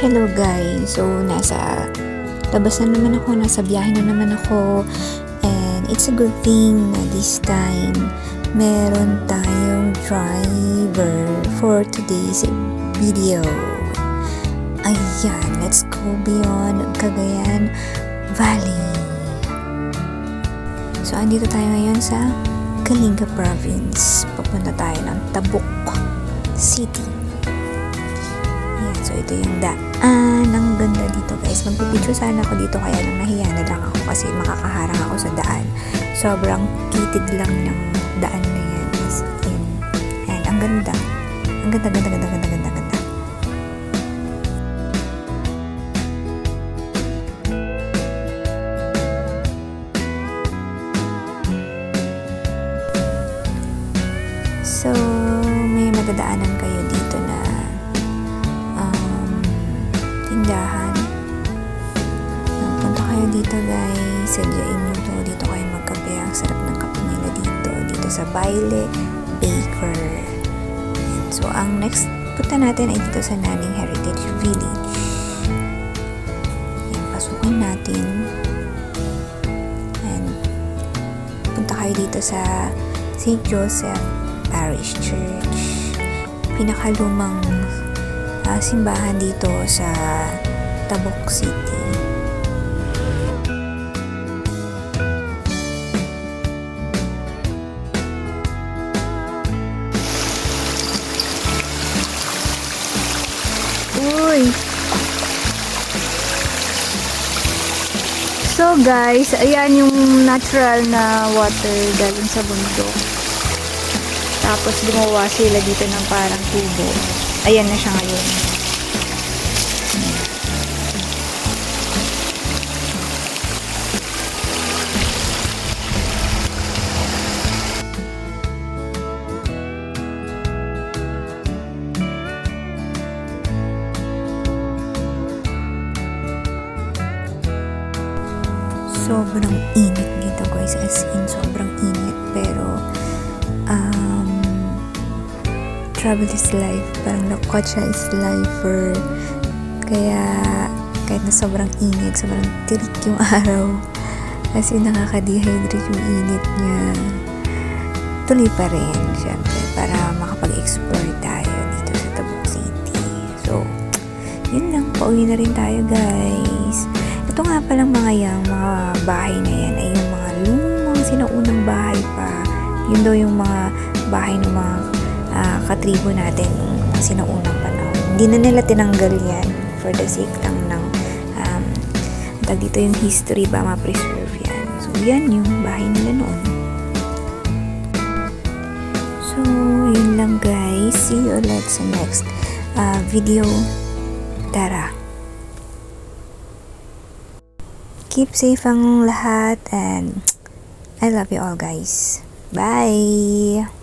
Hello guys! So, nasa labas na naman ako, nasa biyahe na naman ako. And it's a good thing na this time meron tayong driver for today's video. Ayan, let's go beyond Cagayan Valley. So, andito tayo ngayon sa Kalinga Province. Papunta tayo ng Tabuk City. So ito yung daan. Ang ganda dito guys. Magpipicture sana ako dito kaya lang nahiya na lang ako kasi makakaharang ako sa daan. Sobrang kitid lang ng daan na yan. As in, ayan, ang ganda. Ang ganda, ganda, ganda, ganda, ganda, ganda. So, may madadaanan kayo guys, sadyain nyo to. Dito kayo magkape. Ang sarap ng kape nila dito. Dito sa Baile Baker. Ayan. So, ang next punta natin ay dito sa Naning Heritage Village. Ayan, pasukin natin. And punta kayo dito sa St. Joseph Parish Church. Pinakalumang ah, simbahan dito sa Tabok City. Uy! So guys, ayan yung natural na water galing sa bundok. Tapos gumawa sila dito ng parang tubo. Ayan na siya ngayon. Sobrang init dito guys. As in, sobrang init. Pero, um, travel is life. Parang Lakotsa is lifer. Kaya, kahit na sobrang init, sobrang tirik yung araw. Kasi nakaka-dehydrate yung init niya. Tuloy pa rin, syempre, para makapag-explore tayo dito sa Tabuk City. So, yun lang. Pauwi na rin tayo, guys. Ito nga palang mga yang mga bahay na yan ay yung mga lumang sinaunang bahay pa. Yun daw yung mga bahay ng mga ah, katribo natin nung sinaunang panahon. Hindi na nila tinanggal yan for the sake lang ng um, dito yung history ba ma-preserve yan. So, yan yung bahay nila noon. So, yun lang guys. See you ulit sa next ah, video. Tara! Keep safe ang lahat and I love you all guys. Bye!